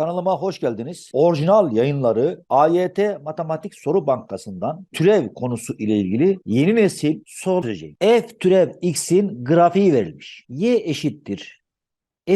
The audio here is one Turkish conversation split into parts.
Kanalıma hoş geldiniz. Orijinal yayınları AYT Matematik Soru Bankası'ndan türev konusu ile ilgili yeni nesil soru çözeceğim. F türev x'in grafiği verilmiş. Y eşittir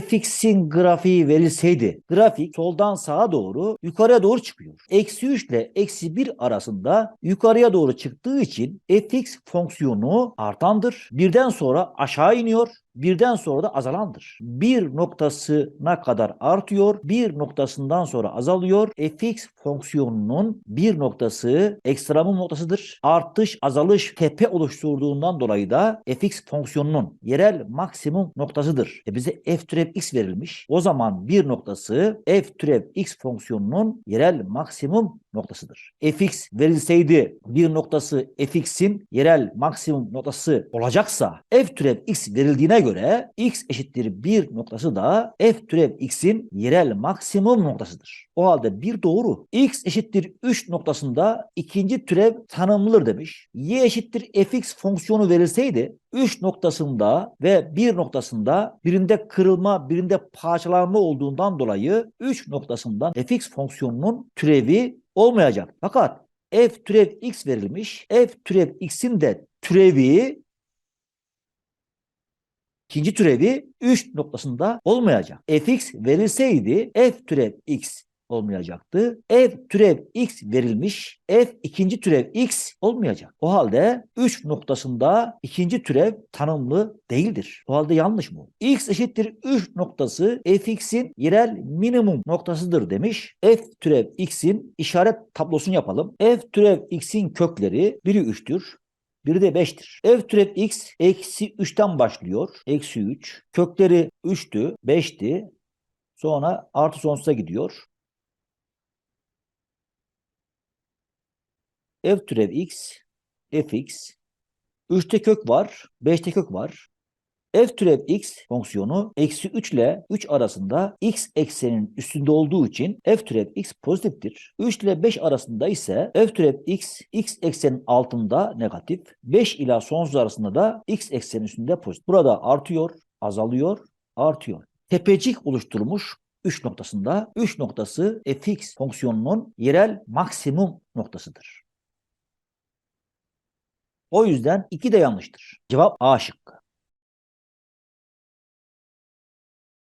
fx'in grafiği verilseydi grafik soldan sağa doğru yukarıya doğru çıkıyor. Eksi 3 ile eksi 1 arasında yukarıya doğru çıktığı için fx fonksiyonu artandır. Birden sonra aşağı iniyor. Birden sonra da azalandır. Bir noktasına kadar artıyor. Bir noktasından sonra azalıyor. fx fonksiyonunun bir noktası ekstremum noktasıdır. Artış, azalış tepe oluşturduğundan dolayı da fx fonksiyonunun yerel maksimum noktasıdır. E bize f türev x verilmiş. O zaman bir noktası f türev x fonksiyonunun yerel maksimum noktasıdır. fx verilseydi bir noktası fx'in yerel maksimum noktası olacaksa f türev x verildiğine göre x eşittir bir noktası da f türev x'in yerel maksimum noktasıdır. O halde bir doğru. x eşittir 3 noktasında ikinci türev tanımlıdır demiş. y eşittir fx fonksiyonu verilseydi 3 noktasında ve 1 noktasında birinde kırılma, birinde parçalanma olduğundan dolayı 3 noktasından fx fonksiyonunun türevi olmayacak. Fakat f türev x verilmiş. f türev x'in de türevi ikinci türevi 3 noktasında olmayacak. fx verilseydi f türev x olmayacaktı. F türev x verilmiş. F ikinci türev x olmayacak. O halde 3 noktasında ikinci türev tanımlı değildir. O halde yanlış mı? x eşittir 3 noktası fx'in yerel minimum noktasıdır demiş. F türev x'in işaret tablosunu yapalım. F türev x'in kökleri biri 3'tür. Biri de 5'tir. F türev x eksi 3'ten başlıyor. Eksi 3. Kökleri 3'tü, 5'ti. Sonra artı sonsuza gidiyor. f türev x, fx, 3'te kök var, 5'te kök var. F türev x fonksiyonu eksi 3 ile 3 arasında x eksenin üstünde olduğu için f türev x pozitiftir. 3 ile 5 arasında ise f türev x, x eksenin altında negatif. 5 ile sonsuz arasında da x eksenin üstünde pozitif. Burada artıyor, azalıyor, artıyor. Tepecik oluşturmuş 3 noktasında 3 noktası fx fonksiyonunun yerel maksimum noktasıdır. O yüzden iki de yanlıştır. Cevap A şıkkı.